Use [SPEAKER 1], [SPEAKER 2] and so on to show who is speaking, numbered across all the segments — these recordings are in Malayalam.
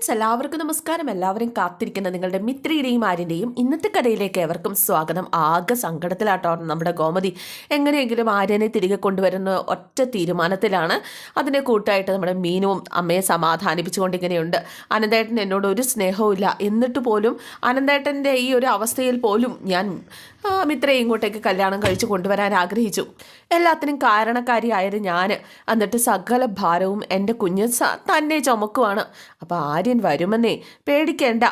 [SPEAKER 1] ഫ്രണ്ട്സ് എല്ലാവർക്കും നമസ്കാരം. എല്ലാവരും കാത്തിരിക്കുന്ന നിങ്ങളുടെ മിത്രിയുടെയും ആര്യന്റെയും ഇന്നത്തെ കഥയിലേക്ക് ഏവർക്കും സ്വാഗതം. ആകെ സങ്കടത്തിലാട്ടോ നമ്മുടെ ഗോമതി. എങ്ങനെയെങ്കിലും ആര്യനെ തിരികെ കൊണ്ടുവരുന്ന ഒറ്റ തീരുമാനത്തിലാണ് അതിനെ കൂട്ടായിട്ട് നമ്മുടെ മീനുവും അമ്മയെ സമാധാനിപ്പിച്ചുകൊണ്ട് ഇങ്ങനെയുണ്ട് അനന്തേട്ടൻ എന്നോട് ഒരു സ്നേഹവും എന്നിട്ട് പോലും അനന്തേട്ടന്റെ ഈ ഒരു അവസ്ഥയിൽ പോലും ഞാൻ മിത്രയെ ഇങ്ങോട്ടേക്ക് കല്യാണം കഴിച്ച് കൊണ്ടുവരാൻ ആഗ്രഹിച്ചു. എല്ലാത്തിനും കാരണക്കാരിയായത് ഞാൻ എന്നിട്ട് സകല ഭാരവും എന്റെ കുഞ്ഞ് തന്നെ ചുമക്കുവാണ്. അപ്പോൾ ആര്യൻ വരുമെന്നേ പേടിക്കേണ്ട.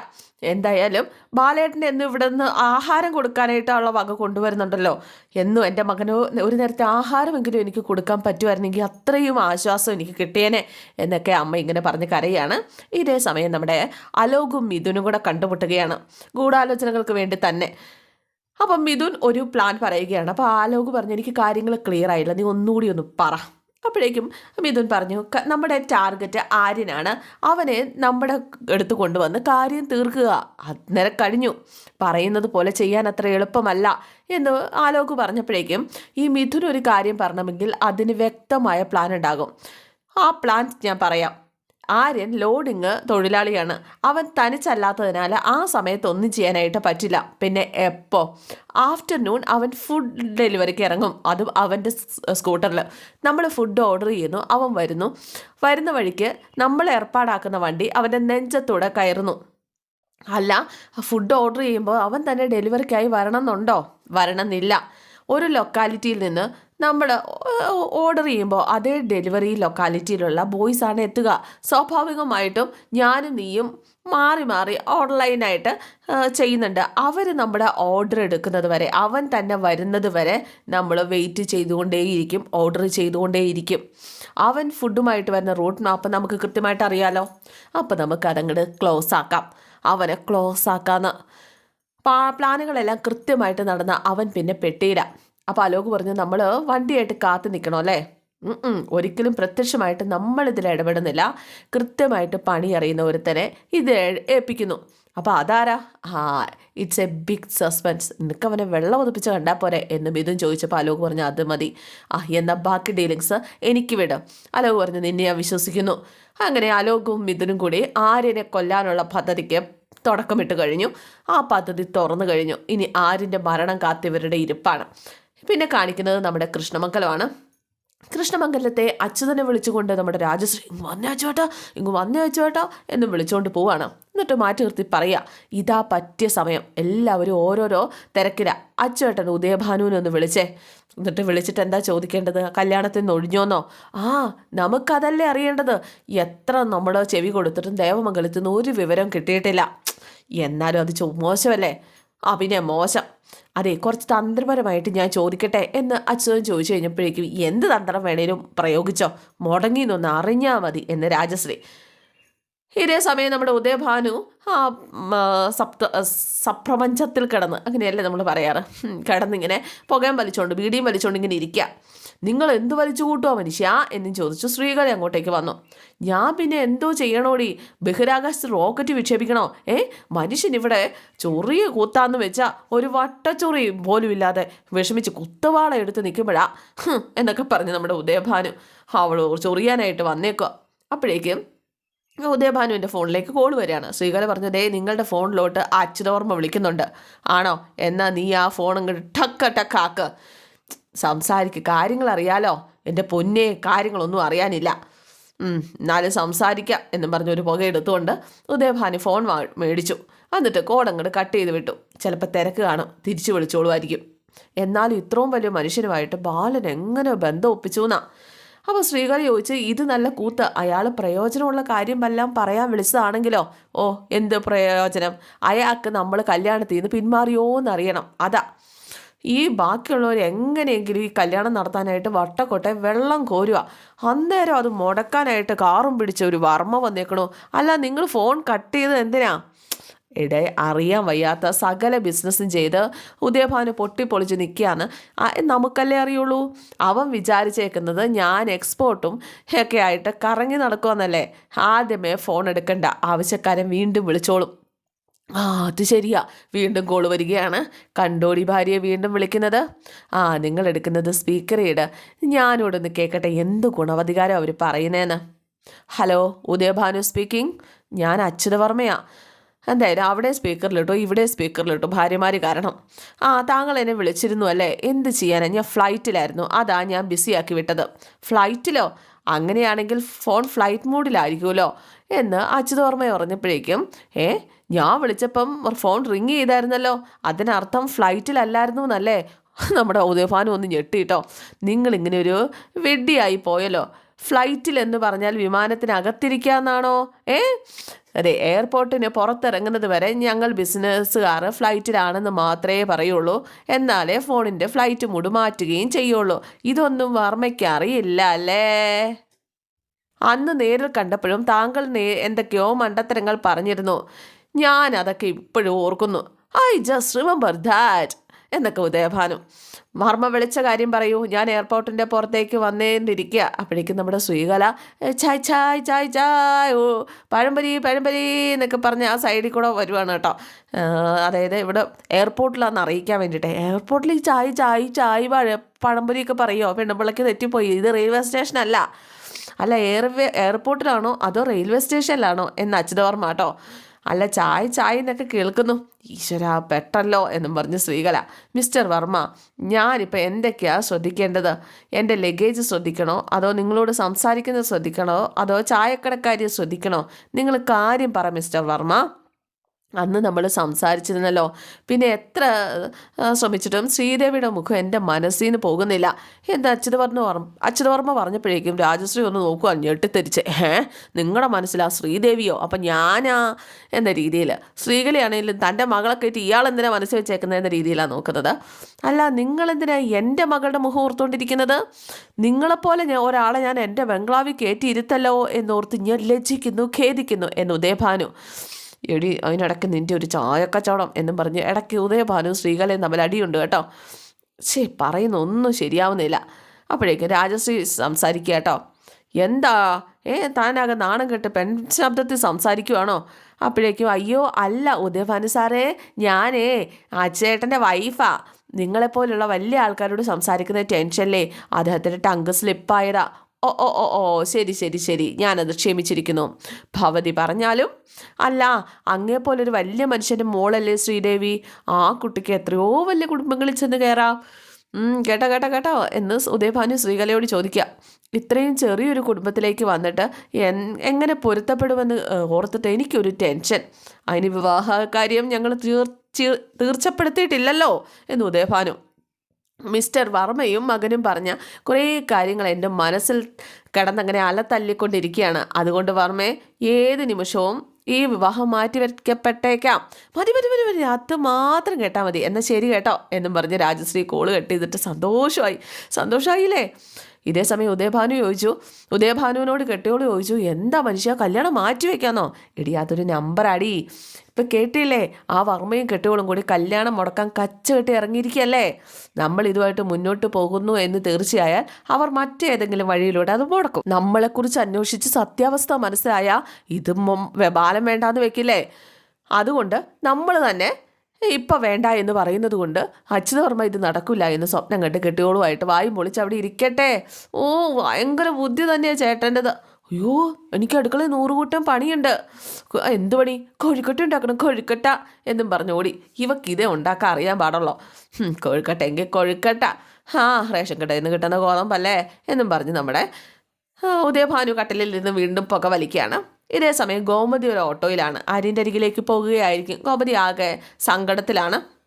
[SPEAKER 1] എന്തായാലും ബാലേട്ടൻ എന്നും ഇവിടെ നിന്ന് ആഹാരം കൊടുക്കാനായിട്ടുള്ള വക കൊണ്ടുവരുന്നുണ്ടല്ലോ. എന്നും എന്റെ മകന് ഒരു നേരത്തെ ആഹാരമെങ്കിലും എനിക്ക് കൊടുക്കാൻ പറ്റുമായിരുന്നെങ്കിൽ അത്രയും ആശ്വാസം എനിക്ക് കിട്ടിയേനെ എന്നൊക്കെ അമ്മ ഇങ്ങനെ പറഞ്ഞ് കരയാണ്. ഇതേ സമയം നമ്മുടെ അലോകും മിഥുനും കൂടെ കണ്ടുമുട്ടുകയാണ്. ഗൂഢാലോചനകൾക്ക് വേണ്ടി തന്നെ. അപ്പം മിഥുൻ ഒരു പ്ലാൻ പറയുകയാണ്. അപ്പോൾ ആലോക് പറഞ്ഞു എനിക്ക് കാര്യങ്ങൾ ക്ലിയർ ആയില്ല. നീ ഒന്നുകൂടി ഒന്ന് പറ. അപ്പോഴേക്കും മിഥുൻ പറഞ്ഞു നമ്മുടെ ടാർഗറ്റ് ആര്യനാണ്. അവനെ നമ്മുടെ എടുത്തു കൊണ്ടുവന്ന് കാര്യം തീർക്കുക. അന്നേരം കഴിഞ്ഞു. പറയുന്നത് പോലെ ചെയ്യാൻ അത്ര എളുപ്പമല്ല. എന്ന് ആലോക് പറഞ്ഞപ്പോഴേക്കും ഈ മിഥുൻ ഒരു കാര്യം പറഞ്ഞമെങ്കിൽ അതിന് വ്യക്തമായ പ്ലാൻ ഉണ്ടാകും. ആ പ്ലാൻ ഞാൻ പറയാം. ആര്യൻ ലോഡിങ് തൊഴിലാളിയാണ്. അവൻ തനിച്ചല്ലാത്തതിനാൽ ആ സമയത്ത് ഒന്നും ചെയ്യാനായിട്ട് പറ്റില്ല. പിന്നെ എപ്പോൾ ആഫ്റ്റർനൂൺ അവൻ ഫുഡ് ഡെലിവറിക്ക് ഇറങ്ങും. അതും അവന്റെ സ്കൂട്ടറിൽ നമ്മൾ ഫുഡ് ഓർഡർ ചെയ്യുന്നു. അവൻ വരുന്നു. വരുന്ന വഴിക്ക് നമ്മൾ ഏർപ്പാടാക്കുന്ന വണ്ടി അവന്റെ നെഞ്ചത്തൂടെ കയറുന്നു. അല്ല ഫുഡ് ഓർഡർ ചെയ്യുമ്പോൾ അവൻ തന്നെ ഡെലിവറിക്കായി വരണം എന്നുണ്ടോ വരണമെന്നില്ല. ഒരു ലൊക്കാലിറ്റിയിൽ നിന്ന് നമ്മൾ ഓർഡർ ചെയ്യുമ്പോൾ അതേ ഡെലിവറി ലൊക്കാലിറ്റിയിലുള്ള ബോയ്സ് ആണ് എത്തുക. സ്വാഭാവികമായിട്ടും ഞാനും നീയും മാറി മാറി ഓൺലൈനായിട്ട് ചെയ്യുന്നുണ്ട്. അവർ നമ്മുടെ ഓർഡർ എടുക്കുന്നത് വരെ അവൻ തന്നെ വരുന്നത് വരെ നമ്മൾ വെയിറ്റ് ചെയ്തുകൊണ്ടേയിരിക്കും ഓർഡർ ചെയ്തുകൊണ്ടേയിരിക്കും. അവൻ ഫുഡുമായിട്ട് വരുന്ന റൂട്ട് മാപ്പ് നമുക്ക് കൃത്യമായിട്ട് അറിയാലോ? അപ്പോൾ നമുക്ക് അതങ്ങോട്ട് ക്ലോസ് ആക്കാം. അവനെ ക്ലോസ് ആക്കാമെന്ന് പ്ലാനുകളെല്ലാം കൃത്യമായിട്ട് നടന്ന അവൻ പിന്നെ പെട്ടിയില്ല അപ്പോൾ അലോക് പറഞ്ഞു നമ്മൾ വണ്ടിയായിട്ട് കാത്തു നിൽക്കണോ അല്ലേ. ഒരിക്കലും പ്രത്യക്ഷമായിട്ട് നമ്മളിതിൽ ഇടപെടുന്നില്ല. കൃത്യമായിട്ട് പണി അറിയുന്ന ഒരുത്തനെ ഇത് ഏൽപ്പിക്കുന്നു. അപ്പോൾ അതാരാ? ആ ഇറ്റ്സ് എ ബിഗ് സസ്പെൻസ് നിനക്ക് അവനെ വെള്ളം ഒതുപ്പിച്ച് കണ്ടാൽ പോരെ എന്ന് മിഥുൻ ചോദിച്ചപ്പോൾ അലോക് പറഞ്ഞു അത് മതി. ആ എന്നാൽ ബാക്കി ഡീലിങ്സ് എനിക്ക് വിടും. അലോക് പറഞ്ഞു നിന്നെ ഞാൻ വിശ്വസിക്കുന്നു. അങ്ങനെ അലോകും മിഥുനും കൂടി ആര്യനെ കൊല്ലാനുള്ള പദ്ധതിക്ക് തുടക്കമിട്ട് കഴിഞ്ഞു. ആ പദ്ധതി തുറന്നു കഴിഞ്ഞു. ഇനി ആരിന്റെ മരണം കാത്തിവരുടെ ഇരിപ്പാണ്. പിന്നെ കാണിക്കുന്നത് നമ്മുടെ കൃഷ്ണമംഗലമാണ്. കൃഷ്ണമംഗലത്തെ അച്യുതനെ വിളിച്ചുകൊണ്ട് നമ്മുടെ രാജശ്രീ ഇങ്ങ് വന്നേ അച്ചുവേട്ടാ ഇങ്ങ് വന്നേ അച്ചുവേട്ടാ എന്ന് വിളിച്ചുകൊണ്ട് പോവാണ്. എന്നിട്ട് മാറ്റി നിർത്തി പറയുക ഇതാ പറ്റിയ സമയം എല്ലാവരും ഓരോരോ തിരക്കില. അച്ചുവേട്ടൻ ഉദയഭാനുവിനെ ഒന്ന് വിളിച്ചേ. എന്നിട്ട് വിളിച്ചിട്ട് എന്താ ചോദിക്കേണ്ടത്? കല്യാണത്തിൽ നിന്ന് ഒഴിഞ്ഞോന്നോ? ആ നമുക്കതല്ലേ അറിയേണ്ടത്? എത്ര നമ്മൾ ചെവി കൊടുത്തിട്ടും ദേവമംഗലത്തിൽ നിന്ന് ഒരു വിവരം കിട്ടിയിട്ടില്ല. എന്നാലും അത് മോശമല്ലേ? ആ പിന്നെ മോശം അതെ കുറച്ച് തന്ത്രപരമായിട്ട് ഞാൻ ചോദിക്കട്ടെ എന്ന് അച്യുതൻ ചോദിച്ചു കഴിഞ്ഞപ്പോഴേക്കും എന്ത് തന്ത്രം വേണേലും പ്രയോഗിച്ചോ? മുടങ്ങി നിന്നൊന്ന് അറിഞ്ഞാൽ മതി എന്ന് രാജശ്രീ. ഇതേ സമയം നമ്മുടെ ഉദയഭാനു ആ സപ്ത സപ്രപഞ്ചത്തിൽ കിടന്ന് അങ്ങനെയല്ലേ നമ്മൾ പറയാറ്? കിടന്നിങ്ങനെ പുകയും വലിച്ചോണ്ട് ബീഡിയും വലിച്ചോണ്ട് ഇങ്ങനെ ഇരിക്കുക നിങ്ങൾ എന്ത് വലിച്ചു കൂട്ടുമോ മനുഷ്യ? എന്നും ചോദിച്ചു ശ്രീകല അങ്ങോട്ടേക്ക് വന്നു. ഞാൻ പിന്നെ എന്തോ ചെയ്യണോടി? ബഹിരാകാശത്ത് റോക്കറ്റ് വിക്ഷേപിക്കണോ? ഏ? മനുഷ്യൻ ഇവിടെ ചൊറിയ കൂത്താന്ന് വെച്ചാൽ ഒരു വട്ടച്ചൊറി പോലും ഇല്ലാതെ വിഷമിച്ച് കുത്തവാള എടുത്ത് നിൽക്കുമ്പോഴാ എന്നൊക്കെ പറഞ്ഞ് നമ്മുടെ ഉദയഭാനു അവൾ ചൊറിയാനായിട്ട് വന്നേക്കുക അപ്പോഴേക്കും ഉദയഭാനുവിന്റെ ഫോണിലേക്ക് കോൾ വരികയാണ്. ശ്രീകല പറഞ്ഞു ദേ നിങ്ങളുടെ ഫോണിലോട്ട് അച്ഛനോർമ്മ വിളിക്കുന്നുണ്ട്. ആണോ? എന്നാൽ നീ ആ ഫോൺ അങ്ങോട്ട് ടക്ക ടക്കാക്ക് സംസാരിക്ക്. കാര്യങ്ങൾ അറിയാലോ എന്റെ പൊന്നെ കാര്യങ്ങളൊന്നും അറിയാനില്ല. എന്നാലും സംസാരിക്കാം എന്നും പറഞ്ഞ് ഒരു പുക എടുത്തുകൊണ്ട് ഉദയഭാനി ഫോൺ മേടിച്ചു. എന്നിട്ട് കോടങ്ങോട്ട് കട്ട് ചെയ്ത് വിട്ടു. ചിലപ്പോൾ തിരക്ക് കാണും. തിരിച്ചു വിളിച്ചോളുമായിരിക്കും. എന്നാലും ഇത്രയും വലിയ മനുഷ്യനുമായിട്ട് ബാലൻ എങ്ങനെ ബന്ധം ഒപ്പിച്ചു എന്നാ അപ്പോൾ സ്ത്രീകൾ ചോദിച്ച് ഇത് നല്ല കൂത്ത്. അയാൾ പ്രയോജനമുള്ള കാര്യം എല്ലാം പറയാൻ വിളിച്ചതാണെങ്കിലോ? ഓ എന്ത് പ്രയോജനം? അയാൾക്ക് നമ്മൾ കല്യാണത്തിൽ നിന്ന് പിന്മാറിയോ എന്നറിയണം അതാ. ഈ ബാക്കിയുള്ളവർ എങ്ങനെയെങ്കിലും ഈ കല്യാണം നടത്താനായിട്ട് വട്ടക്കൊട്ടെ വെള്ളം കോരുക അന്നേരം അത് മുടക്കാനായിട്ട് കാറും പിടിച്ച ഒരു വർമ്മ വന്നേക്കണോ. അല്ല നിങ്ങൾ ഫോൺ കട്ട് ചെയ്തത് എന്തിനാ? ഇടെ അറിയാൻ വയ്യാത്ത സകല ബിസിനസ്സും ചെയ്ത് ഉദയഭാനു പൊട്ടിപ്പൊളിച്ച് നിൽക്കുകയാണ് നമുക്കല്ലേ അറിയുള്ളൂ? അവൻ വിചാരിച്ചേക്കുന്നത് ഞാൻ എക്സ്പോർട്ടും ഒക്കെ ആയിട്ട് കറങ്ങി നടക്കുമെന്നല്ലേ ആദ്യമേ ഫോൺ എടുക്കണ്ട. ആവശ്യക്കാരൻ വീണ്ടും വിളിച്ചോളും. ആ അത് ശരിയാ. വീണ്ടും കോൾ വരികയാണ്. കണ്ടോടി ഭാര്യയെ വീണ്ടും വിളിക്കുന്നത്. ആ നിങ്ങൾ എടുക്കുന്നത് സ്പീക്കർ ചെയ്ത് ഞാനിവിടെ ഒന്ന് കേൾക്കട്ടെ എന്ത് ഗുണവധികാരം അവർ പറയുന്നതെന്ന് ഹലോ ഉദയഭാനു സ്പീക്കിംഗ് ഞാൻ അച്യുതവർമ്മയാ. എന്തായാലും അവിടെ സ്പീക്കറിലിട്ടു ഇവിടെ സ്പീക്കറിലിട്ടു ഭാര്യമാർ കാരണം. ആ താങ്കൾ എന്നെ വിളിച്ചിരുന്നു അല്ലേ? എന്ത് ചെയ്യാനാണ് ഞാൻ ഫ്ലൈറ്റിലായിരുന്നു അതാ ഞാൻ ബിസിയാക്കി വിട്ടത്. ഫ്ലൈറ്റിലോ അങ്ങനെയാണെങ്കിൽ ഫോൺ ഫ്ലൈറ്റ് മോഡിലായിരിക്കുമല്ലോ എന്ന് അച്യുതോർമ്മ പറഞ്ഞപ്പോഴേക്കും ഏ ഞാൻ വിളിച്ചപ്പം ഫോൺ റിങ് ചെയ്തായിരുന്നല്ലോ. അതിനർത്ഥം ഫ്ലൈറ്റിലല്ലായിരുന്നു എന്നല്ലേ? നമ്മുടെ ഉദയഫാനും ഒന്ന് ഞെട്ടിട്ടോ നിങ്ങളിങ്ങനെ ഒരു വെഡ്ഡിയായി പോയല്ലോ. ഫ്ലൈറ്റിൽ എന്ന് പറഞ്ഞാൽ വിമാനത്തിനകത്തിരിക്കാന്നാണോ? ഏ അതെ എയർപോർട്ടിന് പുറത്തിറങ്ങുന്നത് വരെ ഞങ്ങൾ ബിസിനസ്സുകാർ ഫ്ലൈറ്റിലാണെന്ന് മാത്രമേ പറയുള്ളൂ. എന്നാലേ ഫോണിന്റെ ഫ്ലൈറ്റ് മൂട് മാറ്റുകയും ചെയ്യുള്ളൂ. ഇതൊന്നും വർമ്മയ്ക്ക് അറിയില്ല അല്ലേ? അന്ന് നേരിൽ കണ്ടപ്പോഴും താങ്കൾ നേ എന്തൊക്കെയോ മണ്ടത്തരങ്ങൾ പറഞ്ഞിരുന്നു. ഞാൻ അതൊക്കെ ഇപ്പോഴും ഓർക്കുന്നു. ഐ ജസ്റ്റ് റിമെമ്പർ ദാറ്റ് എന്നൊക്കെ ഉദയഭാനു. മർമ്മ വിളിച്ച കാര്യം പറയൂ. ഞാൻ എയർപോർട്ടിന്റെ പുറത്തേക്ക് വന്നേണ്ടിരിക്കുക അപ്പോഴേക്കും നമ്മുടെ സുയികല "ഏ, ചായ് ചായ് ചായ് ചായ് ഓ പഴംപരി പഴംപരി എന്നൊക്കെ പറഞ്ഞ് ആ സൈഡിൽ കൂടെ വരുവാണ് കേട്ടോ. അതായത് ഇവിടെ എയർപോർട്ടിലാണെന്ന് അറിയിക്കാൻ വേണ്ടിയിട്ട്. എയർപോർട്ടിൽ ചായ് ചായ് ചായ് പഴ പഴംപൊരിയൊക്കെ പറയുമോ പെണ്ണുമ്പിളക്ക് തെറ്റിപ്പോയി. ഇത് റെയിൽവേ സ്റ്റേഷനല്ല. അല്ല എയർവേ എയർപോർട്ടിലാണോ അതോ റെയിൽവേ സ്റ്റേഷനിലാണോ? എന്ന് അച്യുതവർമ്മ കേട്ടോ. അല്ല ചായ ചായ എന്നൊക്കെ കേൾക്കുന്നു. ഈശ്വര പെട്ടല്ലോ എന്നും പറഞ്ഞ് ശ്രീകല. മിസ്റ്റർ വർമ്മ ഞാനിപ്പോൾ എന്തൊക്കെയാണ് ശ്രദ്ധിക്കേണ്ടത്? എന്റെ ലഗേജ് ശ്രദ്ധിക്കണോ? അതോ നിങ്ങളോട് സംസാരിക്കുന്നത് ശ്രദ്ധിക്കണോ? അതോ ചായക്കടക്കാരി ശ്രദ്ധിക്കണോ? നിങ്ങൾ കാര്യം പറ മിസ്റ്റർ വർമ്മ. അന്ന് നമ്മൾ സംസാരിച്ചിരുന്നല്ലോ. പിന്നെ എത്ര ശ്രമിച്ചിട്ടും ശ്രീദേവിയുടെ മുഖം എന്റെ മനസ്സിൽ നിന്ന് പോകുന്നില്ല. എന്താ അച്യുതവർമ്മ വർമ്മ അച്യുതവർമ്മ പറഞ്ഞപ്പോഴേക്കും രാജശ്രീ ഒന്ന് നോക്കുക ഞെട്ടിത്തെരിച്ച്. ഏ നിങ്ങളുടെ മനസ്സിലാ ശ്രീദേവിയോ? അപ്പം ഞാനാ എന്ന രീതിയിൽ ശ്രീകലയാണെങ്കിലും തന്റെ മകളെ കയറ്റി ഇയാൾ എന്തിനാ മനസ്സിൽ വെച്ചേക്കുന്നത് എന്ന രീതിയിലാണ് നോക്കുന്നത്. അല്ല നിങ്ങളെന്തിനാ എന്റെ മകളുടെ മുഖം ഓർത്തുകൊണ്ടിരിക്കുന്നത് നിങ്ങളെപ്പോലെ ഞാൻ ഒരാളെ ഞാൻ എന്റെ ബംഗ്ലാവിൽ കയറ്റിയിരുത്തല്ലോ എന്നോർത്ത് ഞാൻ ലജ്ജിക്കുന്നു ഖേദിക്കുന്നു എന്ന് ഉദയഭാനു എടി അതിനിടയ്ക്ക് നിന്റെ ഒരു ചായക്കച്ചവടം എന്നും പറഞ്ഞ് ഇടയ്ക്ക് ഉദയഭാനു ശ്രീകലയും തമ്മിൽ അടിയുണ്ട് കേട്ടോ. ശേ പറയുന്ന ഒന്നും ശരിയാവുന്നില്ല. അപ്പോഴേക്കും രാജശ്രീ സംസാരിക്കുക കേട്ടോ. എന്താ? ഏ താനാകെ നാണം കെട്ട് പെൺ ശബ്ദത്തിൽ സംസാരിക്കുവാണോ? അപ്പോഴേക്കും അയ്യോ അല്ല ഉദയഭാനു സാറേ ഞാനേ ആ ചേട്ടന്റെ വൈഫാ. നിങ്ങളെപ്പോലുള്ള വലിയ ആൾക്കാരോട് സംസാരിക്കുന്ന ടെൻഷനിലേ അദ്ദേഹത്തിന്റെ ടങ്ക് സ്ലിപ്പായതാ. ഓ ഓ ഓ ഓ ശരി ശരി ശരി. ഞാനത് ക്ഷമിച്ചിരിക്കുന്നു. ഭവതി പറഞ്ഞാലും അല്ല അങ്ങേപ്പോലൊരു വലിയ മനുഷ്യന്റെ മോളല്ലേ ശ്രീദേവി? ആ കുട്ടിക്ക് എത്രയോ വലിയ കുടുംബങ്ങളിൽ ചെന്ന് കയറാം. കേട്ടോ കേട്ടോ കേട്ടോ. എന്ന് ഉദയഭാനു ശ്രീകലയോട് ചോദിക്കുക. ഇത്രയും ചെറിയൊരു കുടുംബത്തിലേക്ക് വന്നിട്ട് എങ്ങനെ പൊരുത്തപ്പെടുമെന്ന് ഓർത്തിട്ട് എനിക്കൊരു ടെൻഷൻ. അതിന് വിവാഹ കാര്യം ഞങ്ങൾ തീർ തീർച്ചപ്പെടുത്തിയിട്ടില്ലല്ലോ എന്ന് ഉദയഭാനു. മിസ്റ്റർ വർമ്മയും മകനും പറഞ്ഞ കുറേ കാര്യങ്ങൾ എന്റെ മനസ്സിൽ കിടന്നങ്ങനെ അലത്തല്ലിക്കൊണ്ടിരിക്കുകയാണ് അതുകൊണ്ട് വർമ്മയെ ഏത് നിമിഷവും ഈ വിവാഹം മാറ്റി വയ്ക്കപ്പെട്ടേക്കാം മതി മതി മതി മതി. അത് മാത്രം കേട്ടാൽ മതി. എന്നാൽ ശരി കേട്ടോ എന്നും പറഞ്ഞ് രാജശ്രീ കോൾ കെട്ടിയിട്ട് സന്തോഷമായി. സന്തോഷമായില്ലേ? ഇതേ സമയം ഉദയഭാനു ചോദിച്ചു ഉദയഭാനുവിനോട് കെട്ടിയോട് ചോദിച്ചു എന്താ മനുഷ്യ കല്യാണം മാറ്റി വെക്കാന്നോ? എടി അതൊരു അടി ഇപ്പം കേട്ടില്ലേ ആ വർമ്മയും കെട്ടിയോളും കൂടി കല്യാണം മുടക്കാൻ കച്ച കെട്ടി ഇറങ്ങിയിരിക്കുകയല്ലേ? നമ്മൾ ഇതുമായിട്ട് മുന്നോട്ട് പോകുന്നു എന്ന് തീർച്ചയായാൽ അവർ മറ്റേതെങ്കിലും വഴിയിലൂടെ അത് മുടക്കും. നമ്മളെക്കുറിച്ച് അന്വേഷിച്ച് സത്യാവസ്ഥ മനസ്സിലായാൽ ഇതും ബാലം വേണ്ടാന്ന് വെക്കില്ലേ? അതുകൊണ്ട് നമ്മൾ തന്നെ ഇപ്പം വേണ്ട എന്ന് പറയുന്നത് കൊണ്ട് അച്യുതവർമ്മ ഇത് നടക്കില്ല എന്ന് സ്വപ്നം കണ്ട് കെട്ടിയോളുമായിട്ട് വായും പൊളിച്ച് അവിടെ ഇരിക്കട്ടെ. ഓ ഭയങ്കര ബുദ്ധി തന്നെയാണ് ചേട്ടന്റെത്. അയ്യോ എനിക്ക് അടുക്കളയിൽ നൂറുകൂട്ടം പണിയുണ്ട്. എന്ത് പണി? കൊഴുക്കട്ട ഉണ്ടാക്കണം കൊഴുക്കട്ട എന്നും പറഞ്ഞു ഓടി. ഇവക്ക് ഇതേ ഉണ്ടാക്കാൻ അറിയാൻ പാടുള്ളോ. കൊഴുക്കട്ട എങ്കിൽ കൊഴുക്കട്ട. ആ റേഷൻ കടയിൽ നിന്ന് കിട്ടുന്ന ഗോതമ്പല്ലേ എന്നും പറഞ്ഞ് നമ്മുടെ ഉദയഭാനു കട്ടിലിൽ നിന്ന് വീണ്ടും പുക വലിക്കുകയാണ്. ഇതേ സമയം ഗോമതി ഒരു ഓട്ടോയിലാണ്. ആര്യന്റെ അരികിലേക്ക് പോകുകയായിരിക്കും. ഗോമതി ആകെ സങ്കടത്തിലാണ്.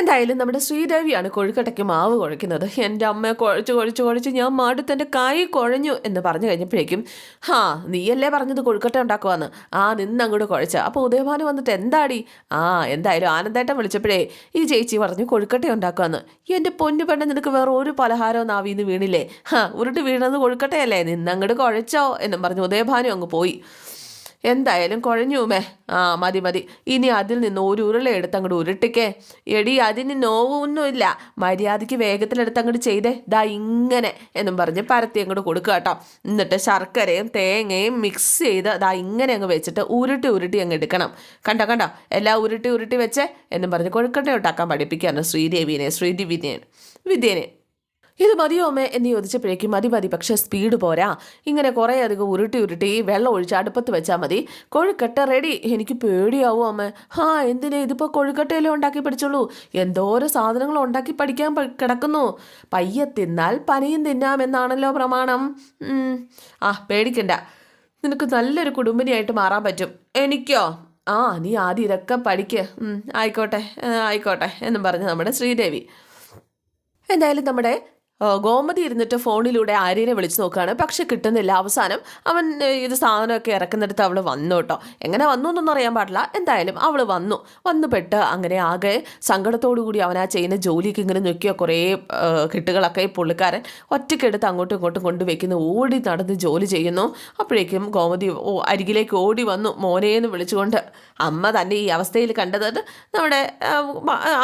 [SPEAKER 1] എന്തായാലും നമ്മുടെ ശ്രീദേവിയാണ് കൊഴുക്കട്ടയ്ക്ക് മാവ് കുഴയ്ക്കുന്നത്. എന്റെ അമ്മ കുഴച്ച് കുഴച്ച് കുഴച്ച് ഞാൻ മാടുത്തന്റെ കൈ കുഴഞ്ഞു എന്ന് പറഞ്ഞു കഴിഞ്ഞപ്പോഴേക്കും ഹാ നീയല്ലേ പറഞ്ഞത് കൊഴുക്കട്ട ഉണ്ടാക്കുവാന്ന്? ആ നിന്ന് അങ്ങോട്ട് കുഴച്ച. അപ്പോൾ ഉദയഭാനു വന്നിട്ട് എന്താടി? ആ എന്തായാലും ആനന്ദേട്ടൻ വിളിച്ചപ്പോഴേ ഈ ചേച്ചി പറഞ്ഞു കൊഴുക്കട്ട ഉണ്ടാക്കുവാന്ന്. എന്റെ പൊന്നു പെണ്ണ നിനക്ക് വേറെ ഒരു പലഹാരവും നാവിന്ന് വീണില്ലേ? ഹാ ഉരുട്ട് വീണത് കൊഴുക്കട്ടയല്ലേ? നിന്നങ്ങോട്ട് കുഴച്ചോ എന്നും പറഞ്ഞു ഉദയഭാനു അങ്ങ് പോയി. എന്തായാലും കുഴഞ്ഞുമേ ആ മതി മതി. ഇനി അതിൽ നിന്ന് ഒരു ഉരുള എടുത്ത് അങ്ങോട്ട് ഉരുട്ടിക്കേ. എടി അതിന് നോവൊന്നുമില്ല. മര്യാദയ്ക്ക് വേഗത്തിലെടുത്ത് അങ്ങോട്ട് ചെയ്തേ. ദാ ഇങ്ങനെ എന്നും പറഞ്ഞ് പരത്തി അങ്ങോട്ട് കൊടുക്കുക കേട്ടോ. എന്നിട്ട് ശർക്കരയും തേങ്ങയും മിക്സ് ചെയ്ത് ദാ ഇങ്ങനെ അങ്ങ് വെച്ചിട്ട് ഉരുട്ടി ഉരുട്ടി അങ്ങ് എടുക്കണം. കണ്ടോ കണ്ടോ? എല്ലാം ഉരുട്ടി ഉരുട്ടി വെച്ചേ എന്നും പറഞ്ഞ് കൊഴുക്കട്ട ഉണ്ടാക്കാൻ പഠിപ്പിക്കുകയാണ് ശ്രീദേവിനെ ശ്രീദിവിനെ വിദ്യേനെ ഇത് മതിയോ അമ്മേ എന്ന് ചോദിച്ചപ്പോഴേക്കും മതി മതി പക്ഷേ സ്പീഡ് പോരാ. ഇങ്ങനെ കുറേ അധികം ഉരുട്ടി ഉരുട്ടി വെള്ളം ഒഴിച്ച് അടുപ്പത്ത് വെച്ചാൽ മതി. കൊഴുക്കട്ട റെഡി എനിക്ക് പേടിയാവും അമ്മ. ഹാ എന്തിനാ ഇതിപ്പോൾ കൊഴുക്കട്ടയിലേ ഉണ്ടാക്കി പഠിച്ചുള്ളൂ എന്തോരോ സാധനങ്ങൾ ഉണ്ടാക്കി പഠിക്കാൻ കിടക്കുന്നു. പയ്യെ തിന്നാൽ പനിയും തിന്നാമെന്നാണല്ലോ പ്രമാണം. ആ പേടിക്കണ്ട. നിനക്ക് നല്ലൊരു കുടുംബിനിയായിട്ട് മാറാൻ പറ്റും. എനിക്കോ? ആ നീ ആദ്യം ഇതൊക്കെ പഠിക്ക്. ആയിക്കോട്ടെ ആയിക്കോട്ടെ എന്നും പറഞ്ഞ് നമ്മുടെ ശ്രീദേവി. എന്തായാലും നമ്മുടെ ഗോമതി ഇരുന്നിട്ട് ഫോണിലൂടെ ആര്യനെ വിളിച്ചു നോക്കുകയാണ്. പക്ഷെ കിട്ടുന്നില്ല. അവസാനം അവൻ ഇത് സാധനമൊക്കെ ഇറക്കുന്നിടത്ത് അവൾ വന്നു കേട്ടോ. എങ്ങനെ വന്നു എന്നൊന്നും അറിയാൻ പാടില്ല. എന്തായാലും അവൾ വന്നു. വന്നു പെട്ട് അങ്ങനെ ആകെ കൂടി അവൻ ആ ചെയ്യുന്ന ജോലിക്ക് ഇങ്ങനെ നോക്കിയ കുറേ കിട്ടുകളൊക്കെ ഈ പുള്ളിക്കാരൻ ഒറ്റയ്ക്കെടുത്ത് അങ്ങോട്ടും ഇങ്ങോട്ടും കൊണ്ടുവയ്ക്കുന്നു ഓടി നടന്ന് ജോലി ചെയ്യുന്നു. അപ്പോഴേക്കും ഗോമതി ഓ അരികിലേക്ക് ഓടി വന്നു. മോനേന്ന് വിളിച്ചുകൊണ്ട് അമ്മ തന്നെ ഈ അവസ്ഥയിൽ കണ്ടത് നമ്മുടെ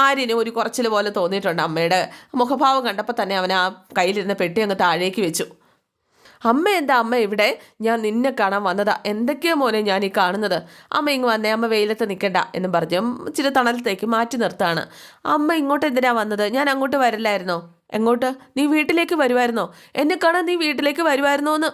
[SPEAKER 1] ആര്യന് ഒരു കുറച്ചിൽ പോലെ തോന്നിയിട്ടുണ്ട്. അമ്മയുടെ മുഖഭാവം കണ്ടപ്പോൾ തന്നെ അവൻ ആ കയ്യിലിരുന്ന പെട്ടി അങ്ങ് താഴേക്ക് വെച്ചു. അമ്മ എന്താ അമ്മ ഇവിടെ? ഞാൻ നിന്നെ കാണാൻ വന്നതാ. എന്തൊക്കെയോ മോനെ ഞാൻ ഈ കാണുന്നത്? അമ്മ ഇങ്ങ് വന്നേ അമ്മ വെയിലത്ത് നിൽക്കണ്ട എന്ന് പറഞ്ഞ്. ഇച്ചിരി തണലത്തേക്ക് മാറ്റി നിർത്താണ്. അമ്മ ഇങ്ങോട്ട് എന്തിനാ വന്നത്? ഞാൻ അങ്ങോട്ട് വരില്ലായിരുന്നോ? എങ്ങോട്ട്? നീ വീട്ടിലേക്ക് വരുമായിരുന്നോ എന്നെ കാണാൻ നീ വീട്ടിലേക്ക് വരുമായിരുന്നോ എന്ന്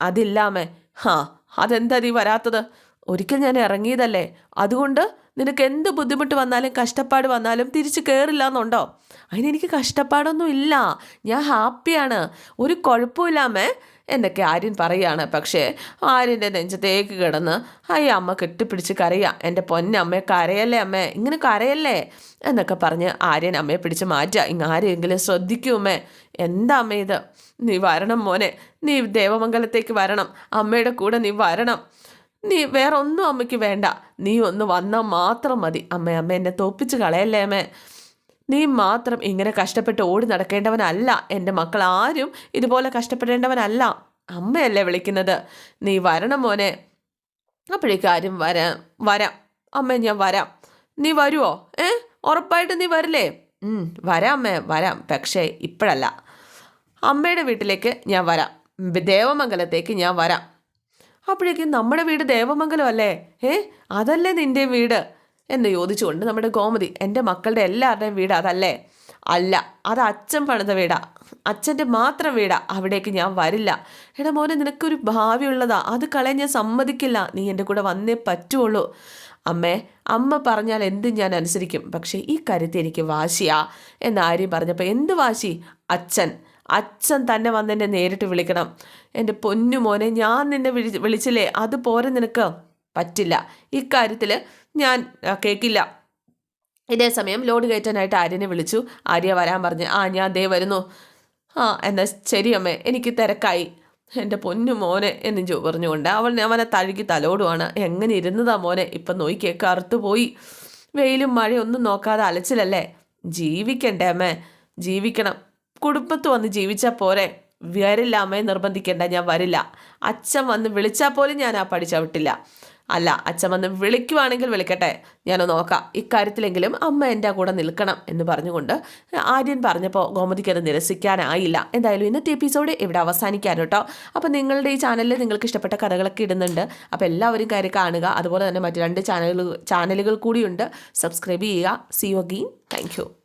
[SPEAKER 1] അതില്ല അമ്മേ. ഹാ അതെന്താ നീ വരാത്തത്? ഒരിക്കൽ ഞാൻ ഇറങ്ങിയതല്ലേ? അതുകൊണ്ട് നിനക്ക് എന്ത് ബുദ്ധിമുട്ട് വന്നാലും കഷ്ടപ്പാട് വന്നാലും തിരിച്ച് കയറില്ല എന്നുണ്ടോ? അതിനെനിക്ക് കഷ്ടപ്പാടൊന്നും ഇല്ല. ഞാൻ ഹാപ്പിയാണ്. ഒരു കുഴപ്പമില്ലാമേ. എന്നൊക്കെ ആര്യൻ പറയാണ്. പക്ഷേ ആര്യന്റെ നെഞ്ചത്തേക്ക് കിടന്ന് അയ്യ അമ്മ കെട്ടിപ്പിടിച്ച് കരയാ. എന്റെ പൊന്നമ്മയെ കരയല്ലേ അമ്മേ? ഇങ്ങനെ കരയല്ലേ? എന്നൊക്കെ പറഞ്ഞ് ആര്യൻ അമ്മയെ പിടിച്ച് മാറ്റുക ഇങ്ങ് ആരെങ്കിലും ശ്രദ്ധിക്കൂ അമ്മേ. എന്താ അമ്മ ഇത്? നീ വരണം മോനെ. നീ ദേവമംഗലത്തേക്ക് വരണം. അമ്മയുടെ കൂടെ നീ വരണം. നീ വേറെ ഒന്നും അമ്മയ്ക്ക് വേണ്ട. നീ ഒന്ന് വന്നാൽ മാത്രം മതി. അമ്മ അമ്മ എന്നെ തോപ്പിച്ച് കളയല്ലേ അമ്മേ? നീ മാത്രം ഇങ്ങനെ കഷ്ടപ്പെട്ട് ഓടി നടക്കേണ്ടവനല്ല. എന്റെ മക്കൾ ആരും ഇതുപോലെ കഷ്ടപ്പെടേണ്ടവനല്ല. അമ്മയല്ലേ വിളിക്കുന്നത്. നീ വരണം മോനെ. അപ്പോഴേക്കും ആരും വരാം വരാം. അമ്മ ഞാൻ വരാം. നീ വരുമോ ഏ? ഉറപ്പായിട്ട് നീ വരില്ലേ? വരാം അമ്മേ വരാം. പക്ഷേ ഇപ്പോഴല്ല. അമ്മയുടെ വീട്ടിലേക്ക് ഞാൻ വരാം. ദേവമംഗലത്തേക്ക് ഞാൻ വരാം. അപ്പോഴേക്കും നമ്മുടെ വീട് ദേവമംഗലം അല്ലേ? ഏ അതല്ലേ നിന്റെ വീട്? എന്ന് ചോദിച്ചുകൊണ്ട് നമ്മുടെ ഗോമതി എന്റെ മക്കളുടെ എല്ലാവരുടെയും വീട് അതല്ലേ? അല്ല അത് അച്ഛൻ പണിത വീടാ. അച്ഛന്റെ മാത്രം വീടാ. അവിടേക്ക് ഞാൻ വരില്ല. എടാ മോനെ നിനക്കൊരു ഭാവി ഉള്ളതാ. അത് കളയാൻ ഞാൻ സമ്മതിക്കില്ല. നീ എന്റെ കൂടെ വന്നേ പറ്റുള്ളൂ. അമ്മേ അമ്മ പറഞ്ഞാൽ എന്തും ഞാൻ അനുസരിക്കും? പക്ഷേ ഈ കാര്യത്തിൽ എനിക്ക് വാശിയാ. എന്ന് ആര്യം പറഞ്ഞപ്പോൾ എന്ത് വാശി? അച്ഛൻ. അച്ഛൻ തന്നെ വന്ന് എന്നെ നേരിട്ട് വിളിക്കണം. എന്റെ പൊന്നു മോനെ ഞാൻ നിന്നെ വിളി വിളിച്ചില്ലേ? അത് പോരെ നിനക്ക്? പറ്റില്ല. ഇക്കാര്യത്തിൽ ഞാൻ കേൾക്കില്ല ഇതേ സമയം ലോഡ് കയറ്റാനായിട്ട് ആര്യനെ വിളിച്ചു. ആര്യ വരാൻ പറഞ്ഞു. ആ ഞാൻ ദേ വരുന്നു. ആ എന്നാൽ ശരി അമ്മേ. എനിക്ക് തിരക്കായി. എന്റെ പൊന്നു മോനെ എന്ന് ചോ പറഞ്ഞുകൊണ്ട് അവൾ അവനെ തഴുകി തലോടുവാണ്. എങ്ങനെ ഇരുന്നതാ മോനെ? ഇപ്പം നോക്കിയേ കറുത്തു പോയി. വെയിലും മഴയൊന്നും നോക്കാതെ അലച്ചിലല്ലേ? ജീവിക്കണ്ടേ അമ്മേ? ജീവിക്കണം. കുടുംബത്ത് വന്ന് ജീവിച്ചാൽ പോരെ? വരില്ല അമ്മയെ നിർബന്ധിക്കേണ്ട ഞാൻ വരില്ല. അച്ഛൻ വന്ന് വിളിച്ചാൽ പോലും ഞാൻ ആ പടി ചവിട്ടില്ല. അല്ല അച്ഛൻ വന്ന് വിളിക്കുവാണെങ്കിൽ വിളിക്കട്ടെ. ഞാൻ നോക്കാം. ഇക്കാര്യത്തിലെങ്കിലും അമ്മ എന്റെ കൂടെ നിൽക്കണം എന്ന് പറഞ്ഞുകൊണ്ട് ആര്യൻ പറഞ്ഞപ്പോൾ ഗോമതിക്ക് അത് നിരസിക്കാനായില്ല. എന്തായാലും ഇന്നത്തെ എപ്പിസോഡ് ഇവിടെ അവസാനിക്കാൻ കേട്ടോ. അപ്പോൾ നിങ്ങളുടെ ഈ ചാനലിൽ നിങ്ങൾക്ക് ഇഷ്ടപ്പെട്ട കഥകളൊക്കെ ഇടുന്നുണ്ട്. അപ്പോൾ എല്ലാവരും കയറി കാണുക. അതുപോലെ തന്നെ മറ്റു രണ്ട് ചാനലുകൾ ചാനലുകൾ കൂടിയുണ്ട്. സബ്സ്ക്രൈബ് ചെയ്യുക. C U ഗീൻ thank